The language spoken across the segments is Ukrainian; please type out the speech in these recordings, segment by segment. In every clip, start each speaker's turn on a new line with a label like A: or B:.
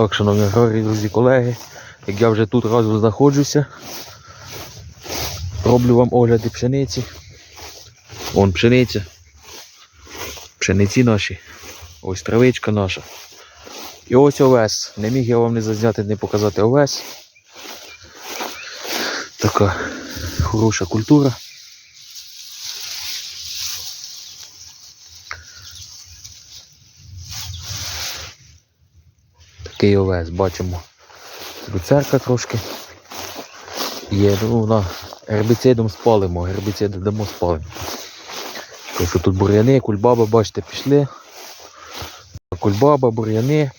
A: Так, шановні аграрії, друзі, колеги, як я вже тут разом знаходжуся, роблю вам огляди пшениці. Вон пшениця. Пшениці наші. Ось травичка наша. І ось овес. Не міг я вам не зазняти, не показати овес. Така хороша культура. Такий овес, бачимо. Люцерка трошки. Є, ну вона гербіцидом спалимо, гербіциди дамо спалимо. Тому що тут бур'яни, кульбаба, бачите, пішли. Кульбаба, бур'яни.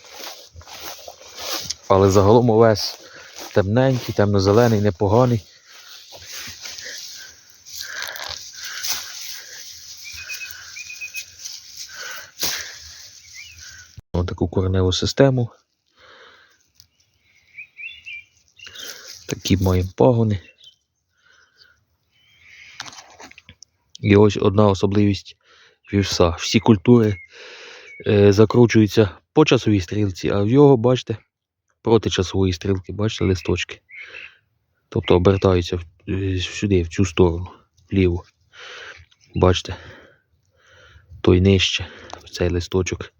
A: Але загалом овес темненький, темно-зелений, непоганий. Ось таку кореневу систему. Такі маємо пагони. І ось одна особливість вівса. Всі культури е, закручуються по часовій стрілці, а в його, бачите, проти часової стрілки, бачите, листочки. Тобто обертаються е, сюди, в цю сторону, вліво. Бачите? Той нижче, цей листочок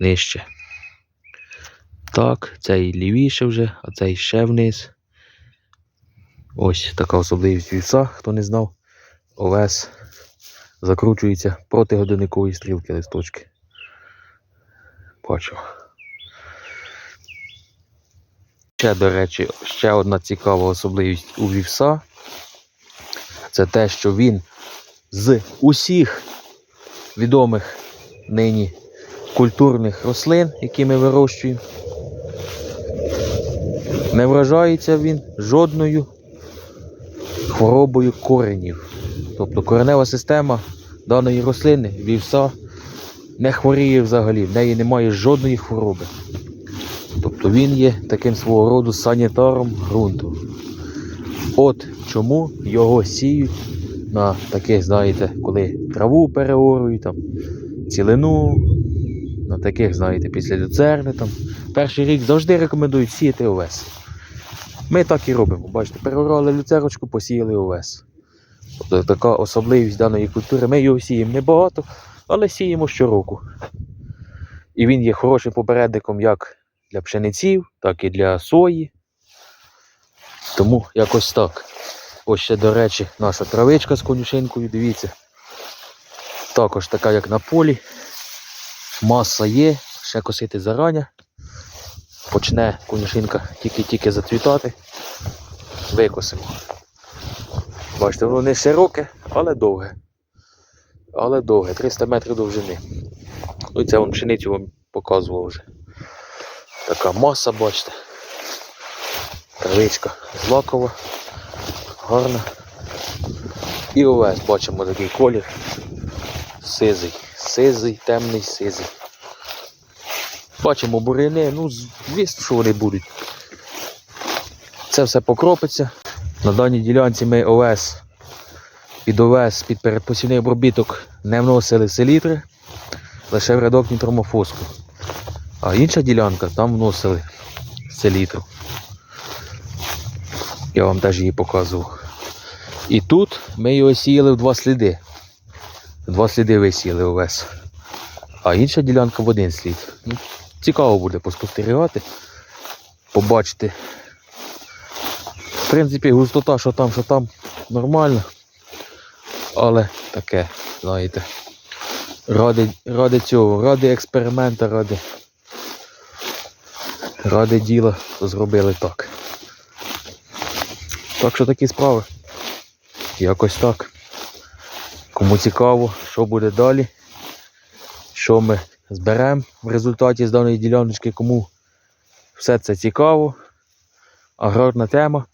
A: нижче. Так, цей лівіше вже, а цей ще вниз. Ось така особливість вівса, хто не знав. Овес закручується проти годинникової стрілки листочки. Бачу. Ще, до речі, ще одна цікава особливість у вівса. Це те, що він з усіх відомих нині культурних рослин, які ми вирощуємо, не вражається він жодною хворобою коренів. Тобто коренева система даної рослини, вівса, не хворіє взагалі, в неї немає жодної хвороби. Тобто він є таким свого роду санітаром ґрунту. От чому його сіють на таких, знаєте, коли траву переорюють, там, цілину, на таких, знаєте, після люцерни. Там. Перший рік завжди рекомендують сіяти овес. Ми так і робимо. Бачите, переорали люцерочку, посіяли овес. Тобто така особливість даної культури. Ми його сіємо небагато, але сіємо щороку. І він є хорошим попередником як для пшениців, так і для сої. Тому якось так. Ось ще, до речі, наша травичка з конюшинкою, дивіться. Також така, як на полі. Маса є, ще косити зарання. Почне конюшинка тільки-тільки зацвітати. Викосимо. Бачите, воно не широке, але довге. Але довге, 300 метрів довжини. Ну і це вон пшеницю вам показував вже. Така маса, бачите. Травичка злакова, гарна. І овес бачимо такий колір. Сизий, сизий, темний, сизий. Бачимо буряни, ну звісно, що вони будуть. Це все покропиться. На даній ділянці ми овес під овес, під передпосівний обробіток не вносили селітри, лише в рядок нітромофоску. А інша ділянка там вносили селітру. Я вам теж її показував. І тут ми його сіяли в два сліди. Два сліди висіяли овес. А інша ділянка в один слід. Цікаво буде поспостерігати, побачити. В принципі, густота, що там, що там, нормально. Але таке, знаєте. Ради, ради цього, ради експеримента, ради, ради діла, зробили так. Так що такі справи. Якось так. Кому цікаво, що буде далі, що ми зберемо в результаті з даної діляночки, кому все це цікаво. Аграрна тема.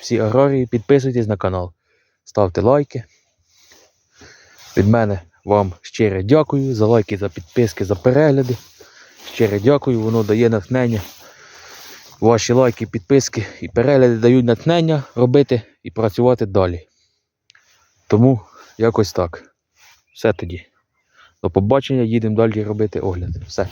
A: Всі аграрії, підписуйтесь на канал, ставте лайки. Від мене вам щире дякую за лайки, за підписки, за перегляди. Щире дякую, воно дає натхнення. Ваші лайки, підписки і перегляди дають натхнення робити і працювати далі. Тому якось так. Все тоді. До побачення, їдемо далі робити огляд. Все.